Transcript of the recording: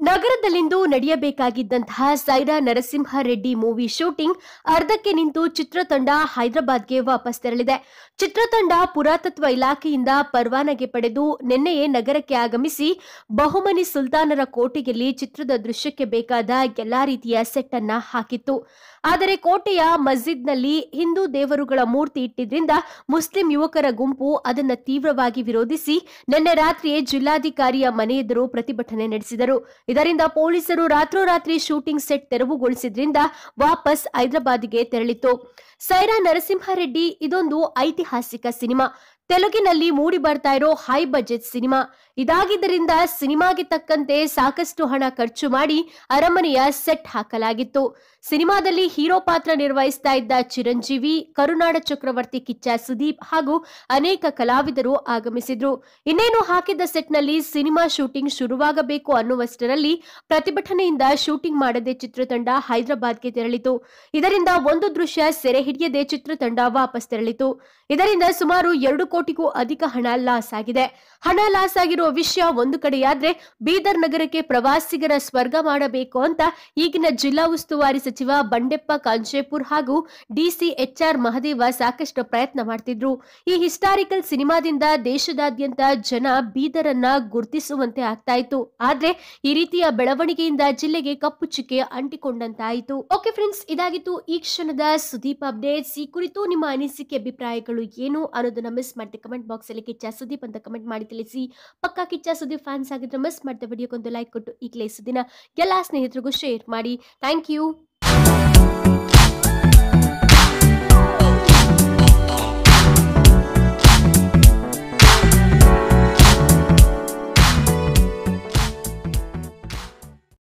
ನಗರದಲ್ಲಿಂದು ನಡೆಯಬೇಕಾಗಿದ್ದಂತಹ Syeraa Narasimhareddy movie shooting ಅರ್ಧಕ್ಕೆ ನಿಂತು ಚಿತ್ರತಂಡ ಹೈದರಾಬಾದ್ಗೆ ವಾಪಸ್ ತೆರಳಿದೆ. ಚಿತ್ರತಂಡ ಪುರಾತತ್ವ ಇಲಾಖೆಯಿಂದ ಪರವಾನಗಿ ಪಡೆದು ನಿನ್ನೆಯೇ ನಗರಕ್ಕೆ ಆಗಮಿಸಿ ಬಹುಮನಿ ಸುಲ್ತಾನರ ಕೋಟೆಯಲ್ಲಿ ಚಿತ್ರದ ದೃಶ್ಯಕ್ಕೆ ಬೇಕಾದ ಎಲ್ಲಾ ರೀತಿಯ ಸೆಟ್ ಅನ್ನ ಹಾಕಿತ್ತು. ಆದರೆ ಕೋಟೆಯ ಮಸ್ಜಿದ್ನಲ್ಲಿ ಹಿಂದೂ ದೇವರುಗಳ ಮೂರ್ತಿ ಇಟ್ಟಿದ್ರಿಂದ ಮುಸ್ಲಿಂ ಯುವಕರ ಗುಂಪು ಅದನ್ನು ತೀವ್ರವಾಗಿ ವಿರೋಧಿಸಿ ನಿನ್ನೆ ರಾತ್ರಿಯೇ ಜಿಲ್ಲಾಧಿಕಾರಿಯ ಮನೆ ಪ್ರತಿಭಟನೆ ನಡೆಸಿದರು. ಇದರಿಂದ ಪೊಲೀಸರು ರಾತ್ರೋರಾತ್ರಿ ಶೂಟಿಂಗ್ ಸೆಟ್ ತೆರವುಗೊಳಿಸಿದ್ರಿಂದ ವಾಪಸ್ ಹೈದರಾಬಾದ್ಗೆ ತೆರಳಿತು ಸೈರಾ ನರಸಿಂಹರೆಡ್ಡಿ, ಇದೊಂದು ಐತಿಹಾಸಿಕ ಸಿನಿಮಾ. ತೆಲುಗಿನಲ್ಲಿ ಮೂಡಿ ಬರ್ತಾ ಇರೋ ಹೈ ಬಜೆಟ್ ಸಿನಿಮಾ. ಇದಾಗಿದ್ದರಿಂದ ಸಿನಿಮಾಗೆ ತಕ್ಕಂತೆ ಸಾಕಷ್ಟು ಹಣ ಖರ್ಚು ಮಾಡಿ ಅರಮನೆಯ ಸೆಟ್ ಹಾಕಲಾಗಿತ್ತು. ಸಿನಿಮಾದಲ್ಲಿ ಹೀರೋ ಪಾತ್ರ ನಿರ್ವಹಿಸ್ತಾ ಇದ್ದ ಚಿರಂಜೀವಿ, ಕರುನಾಡ ಚಕ್ರವರ್ತಿ ಕಿಚ್ಚ ಸುದೀಪ್ ಹಾಗೂ ಅನೇಕ ಕಲಾವಿದರು ಆಗಮಿಸಿದ್ರು. ಇನ್ನೇನು ಹಾಕಿದ್ದ ಸೆಟ್ನಲ್ಲಿ ಸಿನಿಮಾ ಶೂಟಿಂಗ್ ಶುರುವಾಗಬೇಕು ಪ್ರತಿಭಟನೆಯಿಂದ ಶೂಟಿಂಗ್ ಮಾಡದೆ ಚಿತ್ರತಂಡ ಹೈದರಾಬಾದ್ಗೆ ತೆರಳಿತು. ಇದರಿಂದ ಒಂದು ದೃಶ್ಯ ಸೆರೆ ಹಿಡಿಯದೆ ಚಿತ್ರತಂಡ ವಾಪಸ್ ತೆರಳಿತು. ಇದರಿಂದ ಸುಮಾರು ಎರಡು ಕೋಟಿಗೂ ಅಧಿಕ ಹಣ ಲಾಸ್ ಆಗಿದೆ. ಹಣ ಲಾಸ್ ಆಗಿರುವ ವಿಷಯ ಒಂದು ಕಡೆಯಾದ್ರೆ ಬೀದರ್ ನಗರಕ್ಕೆ ಪ್ರವಾಸಿಗರ ಸ್ವರ್ಗ ಮಾಡಬೇಕು ಅಂತ ಈಗಿನ ಜಿಲ್ಲಾ ಉಸ್ತುವಾರಿ ಸಚಿವ ಬಂಡೆಪ್ಪ ಕಾಂಚೇಪುರ್ ಹಾಗೂ ಡಿಸಿ ಎಚ್ಆರ್ ಮಹದೇವ ಸಾಕಷ್ಟು ಪ್ರಯತ್ನ ಮಾಡ್ತಿದ್ರು. ಈ ಹಿಸ್ಟಾರಿಕಲ್ ಸಿನಿಮಾದಿಂದ ದೇಶದಾದ್ಯಂತ ಜನ ಬೀದರನ್ನ ಗುರುತಿಸುವಂತೆ ಆಗ್ತಾ ಇತ್ತು. ಆದ್ರೆ ಈ ರೀತಿಯ ಬೆಳವಣಿಗೆಯಿಂದ ಜಿಲ್ಲೆಗೆ ಕಪ್ಪು ಚುಕ್ಕೆ ಅಂಟಿಕೊಂಡಂತಾಯಿತು. ಓಕೆ ಫ್ರೆಂಡ್ಸ್ ಇದಾಗಿತ್ತು ಈ ಕ್ಷಣದ ಸುದೀಪ್ ಅಪ್ಡೇಟ್ಸ್ ಈ ಕುರಿತು ನಿಮ್ಮ ಅನಿಸಿಕೆ, ಅಭಿಪ್ರಾಯಗಳು ಏನು ಅನ್ನೋದನ್ನ ಮಿಸ್ ಮಾಡಿದೆ ಕಮೆಂಟ್ ಬಾಕ್ಸ್ ಅಲ್ಲಿ ಕಿಚ್ಚ ಸುದೀಪ್ ಅಂತ ಕಮೆಂಟ್ ಮಾಡಿ ತಿಳಿಸಿ. ಪಕ್ಕಾ ಕಿಚ್ಚ ಸುದೀಪ್ ಫ್ಯಾನ್ಸ್ ಆಗಿದ್ರೆ ಮಿಸ್ ಮಾಡಿದ ವಿಡಿಯೋಗೊಂದು ಲೈಕ್ ಕೊಟ್ಟು ಈಗಲೇ ಸುದಿನ ಎಲ್ಲ ಸ್ನೇಹಿತರಿಗೂ ಶೇರ್ ಮಾಡಿ. Thank you